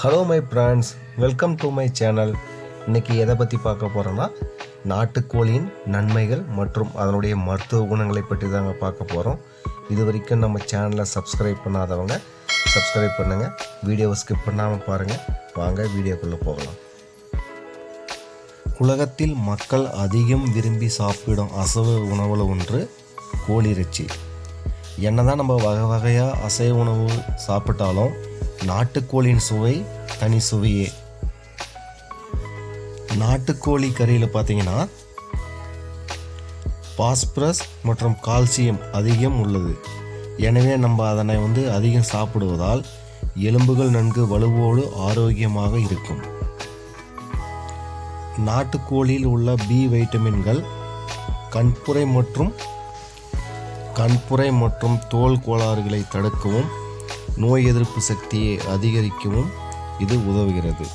Hello my friends welcome to my channel இன்றைக்கி எதை பற்றி பார்க்க போகிறோன்னா நாட்டுக்கோழியின் நன்மைகள் மற்றும் அதனுடைய மருத்துவ குணங்களை பற்றி தாங்க பார்க்க போகிறோம் இது வரைக்கும் நம்ம சேனலை சப்ஸ்கிரைப் பண்ணாதவங்க சப்ஸ்கிரைப் பண்ணுங்கள் வீடியோவை ஸ்கிப் பண்ணாமல் பாருங்கள் வாங்க வீடியோக்குள்ளே போகலாம். உலகத்தில் மக்கள் அதிகம் விரும்பி சாப்பிடும் அசைவ உணவில் ஒன்று கோழி இறைச்சி. என்னதான் நம்ம வகை வகையாக அசைவ உணவு சாப்பிட்டாலும் நாட்டுக்கோழியின் சுவை தனி சுவையே. நாட்டுக்கோழி கறியில் பார்த்தீங்கன்னா பாஸ்பரஸ் மற்றும் கால்சியம் அதிகம் உள்ளது. எனவே நம்ம அதனை வந்து அதிகம் சாப்பிடுவதால் எலும்புகள் நன்கு வலுவோடு ஆரோக்கியமாக இருக்கும். நாட்டுக்கோழியில் உள்ள பி வைட்டமின்கள் கண்புரை மற்றும் கண்புரை மற்றும் தோல் கோளாறுகளை தடுக்கவும் நோய் எதிர்ப்பு சக்தியை அதிகரிக்கவும் இது உதவுகிறது.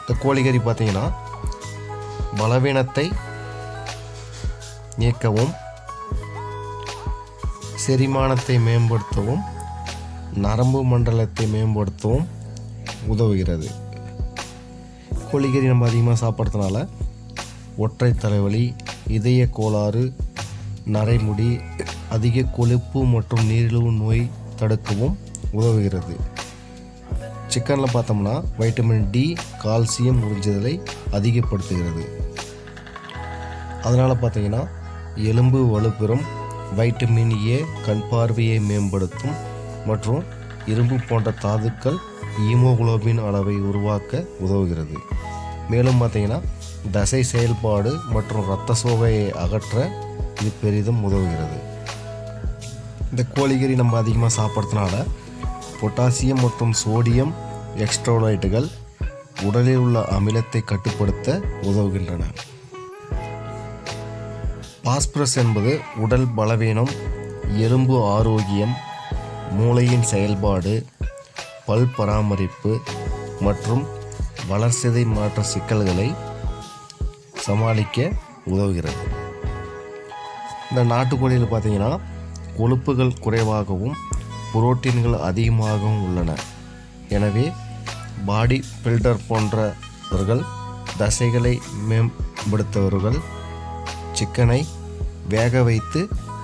இந்த கோழிக்கறி பார்த்தீங்கன்னா பலவீனத்தை நீக்கவும் செரிமானத்தை மேம்படுத்தவும் நரம்பு மண்டலத்தை மேம்படுத்தவும் உதவுகிறது. கோழிக்கறி நம்ம அதிகமாக சாப்பிட்றதுனால ஒற்றை தலைவலி இதய கோளாறு நரைமுடி அதிக கொழுப்பு மற்றும் நீரிழிவு நோய் தடுக்கவும் உதவுகிறது. சிக்கனில் பார்த்தோம்னா வைட்டமின் டி கால்சியம் உறிஞ்சுதலை அதிகப்படுத்துகிறது. அதனால் பார்த்தீங்கன்னா எலும்பு வலுப்பெறும் வைட்டமின் ஏ கண் பார்வையை மேம்படுத்தும் மற்றும் இரும்பு போன்ற தாதுக்கள் ஈமோகுளோபின் அளவை உருவாக்க உதவுகிறது. மேலும் பார்த்தீங்கன்னா தசை செயல்பாடு மற்றும் இரத்த சோகையை அகற்ற இது பெரிதும் உதவுகிறது. இந்த கோழிக்கறி நம்ம அதிகமாக சாப்பிட்றதுனால பொட்டாசியம் மற்றும் சோடியம் எக்ஸ்ட்ரோலைட்டுகள் உடலில் உள்ள அமிலத்தை கட்டுப்படுத்த உதவுகின்றன. பாஸ்பரஸ் என்பது உடல் பலவீனம் எலும்பு ஆரோக்கியம் மூளையின் செயல்பாடு பல் பராமரிப்பு மற்றும் வளர்சிதை மாற்ற சிக்கல்களை சமாளிக்க உதவுகிறது. இந்த நாட்டுக்கோழியில் பார்த்தீங்கன்னா கொழுப்புகள் குறைவாகவும் புரோட்டீன்கள் அதிகமாகவும் உள்ளன. எனவே பாடி பில்டர் போன்றவர்கள் தசைகளை மேம்படுத்தவர்கள் சிக்கனை வேக வைத்து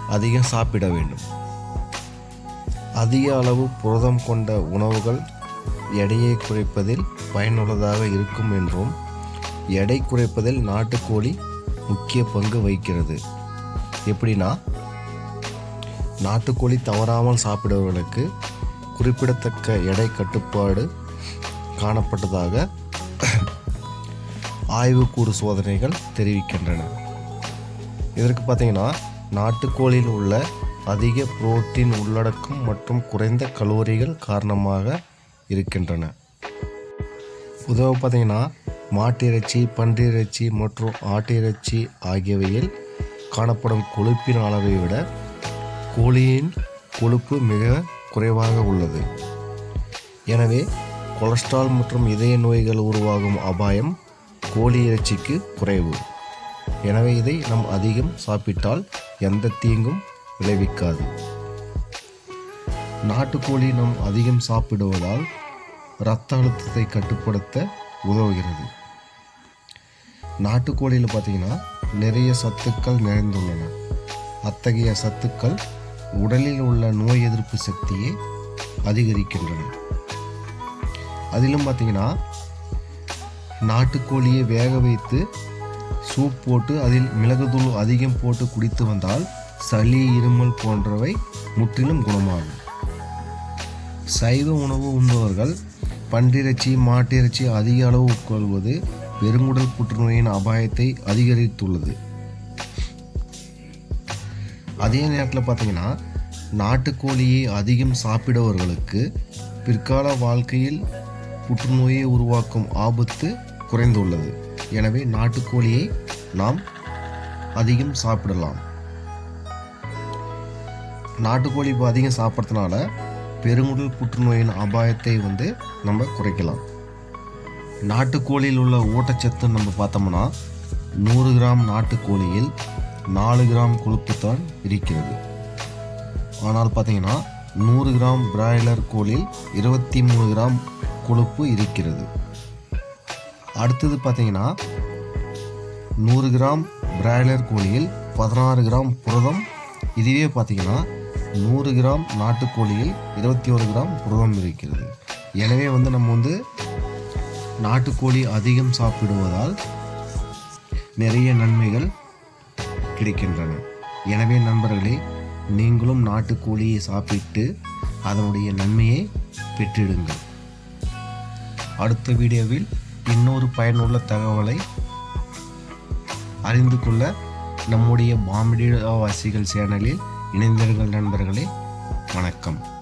அதிகம் சாப்பிட வேண்டும். அதிக அளவு புரதம் கொண்ட உணவுகள் எடையை குறைப்பதில் பயனுள்ளதாக இருக்கும் என்றும் எடை குறைப்பதில் நாட்டுக்கோழி முக்கிய பங்கு வகிக்கிறது. எப்படின்னா நாட்டுக்கோழி தவறாமல் சாப்பிடுபவர்களுக்கு குறிப்பிடத்தக்க எடை கட்டுப்பாடு காணப்பட்டதாக ஆய்வுக்கூறு சோதனைகள் தெரிவிக்கின்றன. இதற்கு பார்த்தீங்கன்னா நாட்டுக்கோழியில் உள்ள அதிக புரோட்டீன் உள்ளடக்கம் மற்றும் குறைந்த கலோரிகள் காரணமாக இருக்கின்றன. பொதுவாக பார்த்தீங்கன்னா மாட்டிறைச்சி பன்றிறைச்சி மற்றும் ஆட்டிறைச்சி ஆகியவையில் காணப்படும் கொழுப்பின் அளவை விட கோழியின் கொழுப்பு மிக குறைவாக உள்ளது. எனவே கொலஸ்ட்ரால் மற்றும் இதய நோய்கள் உருவாகும் அபாயம் கோழி இறைச்சிக்கு குறைவு. எனவே இதை நாம் அதிகம் சாப்பிட்டால் எந்த தீங்கும் விளைவிக்காது. நாட்டுக்கோழி நாம் அதிகம் சாப்பிடுவதால் இரத்த அழுத்தத்தை கட்டுப்படுத்த உதவுகிறது. நாட்டுக்கோழியில் பார்த்தீங்கன்னா நிறைய சத்துக்கள் நிறைந்துள்ளன. அத்தகைய சத்துக்கள் உடலில் உள்ள நோய் எதிர்ப்பு சக்தியை அதிகரிக்கின்றன. அதிலும் பார்த்தீங்கன்னா நாட்டுக்கோழியை வேக வைத்து சூப் போட்டு அதில் மிளகுத்தூள் அதிகம் போட்டு குடித்து வந்தால் சளி இருமல் போன்றவை முற்றிலும் குணமாகும். சைவ உணவு உண்பவர்கள் பன்றிறைச்சி மாட்டிறைச்சி அதிக அளவு உட்கொள்வது பெருங்குடல் புற்றுநோயின் அபாயத்தை அதிகரித்துள்ளது. அதே நேரத்தில் பார்த்தீங்கன்னா நாட்டுக்கோழியை அதிகம் சாப்பிடுபவர்களுக்கு பிற்கால வாழ்க்கையில் புற்றுநோயை உருவாக்கும் ஆபத்து குறைந்துள்ளது. எனவே நாட்டுக்கோழியை நாம் அதிகம் சாப்பிடலாம். நாட்டுக்கோழி இப்போ அதிகம் சாப்பிட்றதுனால பெருங்குடல் புற்றுநோயின் அபாயத்தை வந்து நம்ம குறைக்கலாம். நாட்டுக்கோழியில் உள்ள ஊட்டச்சத்து நம்ம பார்த்தோம்னா நூறு கிராம் நாட்டுக்கோழியில் நாலு கிராம் கொழுப்புத்தான் இருக்கிறது. ஆனால் பார்த்தீங்கன்னா நூறு கிராம் பிராய்லர் கோழில் இருபத்தி மூணு கிராம் கொழுப்பு இருக்கிறது. அடுத்தது பார்த்தீங்கன்னா நூறு கிராம் பிராய்லர் கோழியில் பதினாறு கிராம் புரதம். இதுவே பார்த்தீங்கன்னா நூறு கிராம் நாட்டுக்கோழியில் இருபத்தி ஒரு கிராம் புரதம் இருக்கிறது. எனவே வந்து நம்ம வந்து நாட்டுக்கோழி அதிகம் சாப்பிடுவதால் நிறைய நன்மைகள் கிடைக்கின்றன. எனவே நண்பர்களே நீங்களும் நாட்டுக்கோழியை சாப்பிட்டு அதனுடைய நன்மையை பெற்றிடுங்கள். அடுத்த வீடியோவில் இன்னொரு பயனுள்ள தகவலை அறிந்து கொள்ள நம்முடைய பாம்படிவாசிகள் சேனலில் இணைந்தவர்கள் நண்பர்களே. வணக்கம்.